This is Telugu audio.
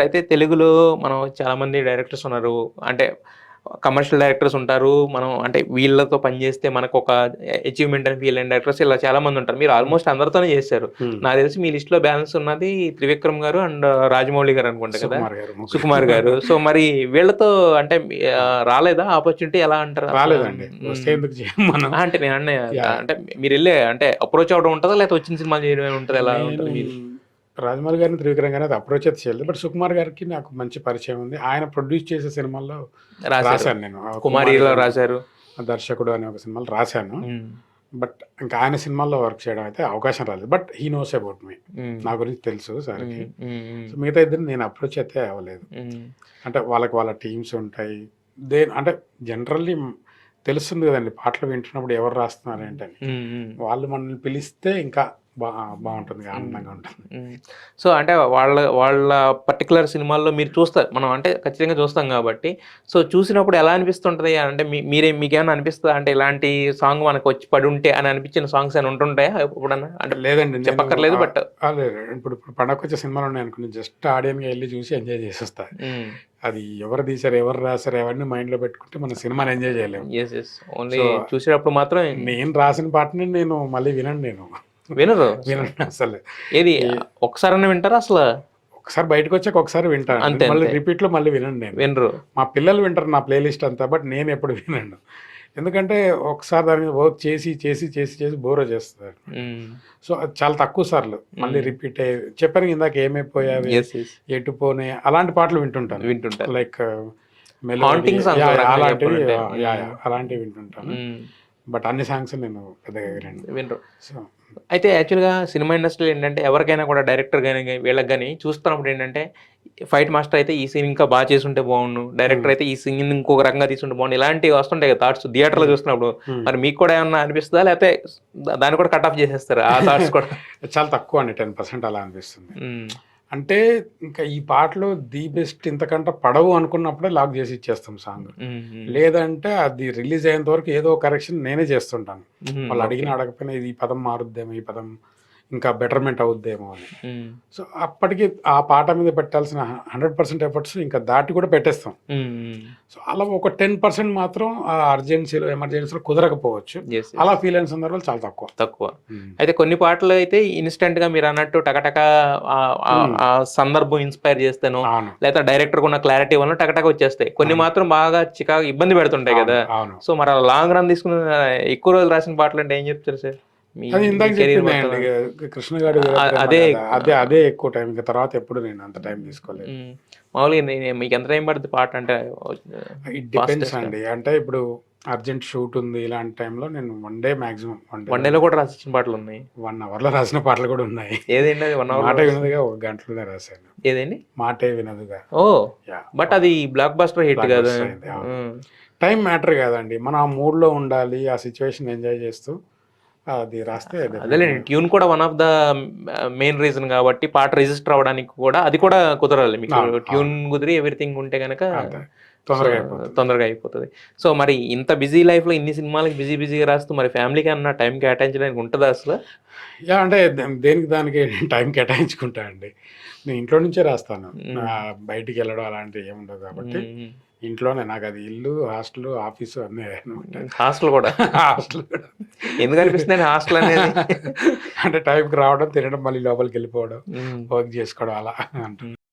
అయితే తెలుగులో మనం చాలా మంది డైరెక్టర్స్ ఉన్నారు. అంటే కమర్షియల్ డైరెక్టర్స్ ఉంటారు. మనం అంటే వీళ్ళతో పనిచేస్తే మనకు ఒక అచీవ్మెంట్ అని ఫీల్ అయిన డైరెక్టర్స్ ఇలా చాలా మంది ఉంటారు. మీరు ఆల్మోస్ట్ అందరితోనే చేశారు. నాకు తెలిసి మీ లిస్ట్లో బ్యాలెన్స్ ఉన్నది త్రివిక్రమ్ గారు అండ్ రాజమౌళి గారు అనుకుంటా కదా? సుకుమార్ గారు సో మరి వీళ్ళతో అంటే రాలేదా ఆపర్చునిటీ ఎలా అంటారు? రాలేదండి. అంటే నేను. అంటే మీరు వెళ్ళే అంటే అప్రోచ్ అవడం ఉంటుందా? లేకపోతే వచ్చిన సినిమా చేయడం ఉంటుందా? ఎలా ఉంటుంది రాజమౌళి గారిని త్రివిక్రమ్ గారిని అది అప్రోచ్ అయితే చేయలేదు. బట్ సుకుమార్ గారికి నాకు మంచి పరిచయం ఉంది. ఆయన ప్రొడ్యూస్ చేసే సినిమాల్లో రాశాను నేను. కుమారిలో రాశారు. దర్శకుడు అనే ఒక సినిమాలో రాశాను. బట్ ఇంకా ఆయన సినిమాల్లో వర్క్ చేయడం అయితే అవకాశం రాలేదు. But he knows about me. నా గురించి తెలుసు సార్కి. సో మిగతా ఇద్దరు నేను అప్రోచ్ అయితే అవ్వలేదు. అంటే వాళ్ళకి వాళ్ళ టీమ్స్ ఉంటాయి. దే అంటే జనరల్లీ తెలుస్తుంది కదండి. పాటలు వింటున్నప్పుడు ఎవరు రాస్తున్నారు ఏంటని. వాళ్ళు మనల్ని పిలిస్తే ఇంకా బా బాగుంటుంది ఆనందంగా ఉంటుంది. సో అంటే వాళ్ళ వాళ్ళ పర్టికులర్ సినిమాల్లో మీరు చూస్తారు. మనం అంటే ఖచ్చితంగా చూస్తాం కాబట్టి. సో చూసినప్పుడు ఎలా అనిపిస్తుంటది? అంటే మీ మీరే మీకేమైనా అనిపిస్తుందా? అంటే ఇలాంటి సాంగ్ మనకు వచ్చి పడి ఉంటే అని అనిపించిన సాంగ్స్ అని ఉంటుంటాయా? ఎప్పుడన్నా? అంటే లేదండి చెప్పక్కర్లేదు, ఆ, లేదు. ఇప్పుడు ఇప్పుడు పండగ వచ్చే సినిమాలు ఉన్నాయి అనుకుని జస్ట్ ఆడియన్గా వెళ్ళి చూసి ఎంజాయ్ చేసి వస్తా అది ఎవరు తీశారు ఎవరు రాశారు అవన్నీ మైండ్లో పెట్టుకుంటే మన సినిమాని ఎంజాయ్ చేయలేము. చూసేటప్పుడు మాత్రం నేను రాసిన పాటని నేను మళ్ళీ వినండి నేను. వినరు. అసలు. ఏది ఒక్కసారైనా వింటారా అసలు? ఒకసారి బయటకు వచ్చాక ఒకసారి వింటాను అంతే, మళ్ళీ. రిపీట్లో మళ్ళీ వినండి నేను. వినరు. మా పిల్లలు వింటారు నా ప్లేలిస్ట్ అంతా బట్ నేను ఎప్పుడు వినండు ఎందుకంటే ఒకసారి దాని మీద వర్క్ చేసి చేసి చేసి చేసి బోర్ చేస్తారు. సో అది చాలా తక్కువ సార్లు. మళ్ళీ. రిపీట్ అయ్యి చెప్పాను ఇందాక ఏమైపోయావి ఎటు పోనే అలాంటి పాటలు వింటుంటాను. వింటుంటారు. లైక్ అలాంటివి అలాంటివి వింటుంటాను. బట్ అన్ని సాంగ్స్ నేను పెద్దగా వినండి వినరు. సో అయితే యాక్చువల్గా సినిమా ఇండస్ట్రీలో ఏంటంటే ఎవరికైనా కూడా డైరెక్టర్ కానీ వీళ్ళకి కానీ చూస్తున్నప్పుడు ఏంటంటే ఫైట్ మాస్టర్ అయితే ఈ సీన్ ఇంకా బాగా చేసుంటే బాగుండు. డైరెక్టర్ అయితే ఈ సీన్ ఇంకొక రకంగా తీసుంటే బాగుండు. ఇలాంటివి వస్తుంటాయి కదా థాట్స్ థియేటర్లో చూస్తున్నప్పుడు. Hmm. మరి మీకు కూడా ఏమన్నా అనిపిస్తుందా? లేకపోతే దాన్ని కూడా కట్ ఆఫ్ చేసేస్తారు ఆ థాట్స్ కూడా? చాలా తక్కువ అండి టెన్ పర్సెంట్ అలా అనిపిస్తుంది. అంటే ఇంకా ఈ పాటలో ది బెస్ట్ ఇంతకంటే పడవు అనుకున్నప్పుడే లాక్ చేసి ఇచ్చేస్తాం సాంగ్. లేదంటే అది రిలీజ్ అయ్యేంత వరకు ఏదో కరెక్షన్ నేనే చేస్తుంటాను. వాళ్ళు అడిగిన అడగకపోయినా ఇది ఈ పదం మారుద్దేమో ఈ పదం ఇంకా బెటర్మెంట్ అవుద్దేమో అని. సో అప్పటికి ఆ పాట మీద పెట్టాల్సిన హండ్రెడ్ పర్సెంట్ ఎఫర్ట్స్ ఇంకా దాటి కూడా పెట్టేస్తాం. సో అలా ఒక టెన్ పర్సెంట్ మాత్రం ఆ అర్జెన్సీలో ఎమర్జెన్సీలో కుదరకపోవచ్చు. అలా ఫీల్ అయిన సందర్భాలు చాలా తక్కువ. తక్కువ. అయితే కొన్ని పాటలు అయితే ఇన్స్టెంట్గా మీరు అన్నట్టు టకటక ఆ- సందర్భం ఇన్స్పైర్ చేస్తాను లేదా డైరెక్టర్ ఉన్న క్లారిటీ వల్ల టకటక వచ్చేస్తాయి. కొన్ని. మాత్రం బాగా చికాగా ఇబ్బంది పెడుతుంటాయి కదా. సో మరి లాంగ్ రన్ తీసుకున్న ఎక్కువ రోజులు రాసిన పాటలు అంటే ఏం చెప్తారు సార్? మీ- అది అదే అదే ఎక్కువ టైం ఇంకా తర్వాత ఎప్పుడు నేను అంత టైం తీసుకోలేదు. మ్మ్. మామూలుగా మీకు ఎంత టైం పడుతుంది పాట అంటే ఇట్ డిపెండ్స్. అండి. అంటే ఇప్పుడు అర్జెంట్ షూట్ ఉంది ఇలాంటి టైంలో నేను one day maximum one one day డేలో కూడా రాసిచ్చిన పాటలు ఉన్నాయి? వన్ అవర్లో రాసిన పాటలు కూడా ఉన్నాయి. ఏదండి అది వన్ మాట అవర్ వినదుగా ఒక గంటలోనే రాశాను. ఏదండి? మాటే వినదుగా. ఓ బట్ అది బ్లాక్ బస్టర్ హిట్ కదా. టైం మ్యాటర్ కాదండి. మనం ఆ మూడ్లో ఉండాలి ఆ సిచ్యువేషన్ ఎంజాయ్ చేస్తూ అది రాస్తే అది అదేలేండి ట్యూన్ కూడా one of the main reason కాబట్టి పాట రిజిస్టర్ అవ్వడానికి కూడా అది కూడా కుదరాలి మీకు. ట్యూన్ కుదిరి ఎవ్రీథింగ్ ఉంటే కనుక. తొందరగా అయిపోతుంది. తొందరగా అయిపోతుంది. సో మరి ఇంత బిజీ లైఫ్లో ఇన్ని సినిమాలకి బిజీ బిజీగా రాస్తూ మరి ఫ్యామిలీకి అన్న టైం కేటాయించడానికి ఉంటుందా అసలు? యా అంటే దేనికి దానికి టైం కేటాయించుకుంటా అండి. నేను ఇంట్లో నుంచే రాస్తాను. బయటికి వెళ్ళడం అలాంటివి ఏముండవు కాబట్టి. ఇంట్లోనే నాకు అది ఇల్లు హాస్టల్ ఆఫీసు అన్నీ హాస్టల్ కూడా? హాస్టల్ కూడా. ఎందుకు అనిపిస్తుంది హాస్టల్ అనేది అంటే టైంకి రావడం తినడం మళ్ళీ లోపలికి వెళ్ళిపోవడం. వర్క్ చేసుకోవడం అలా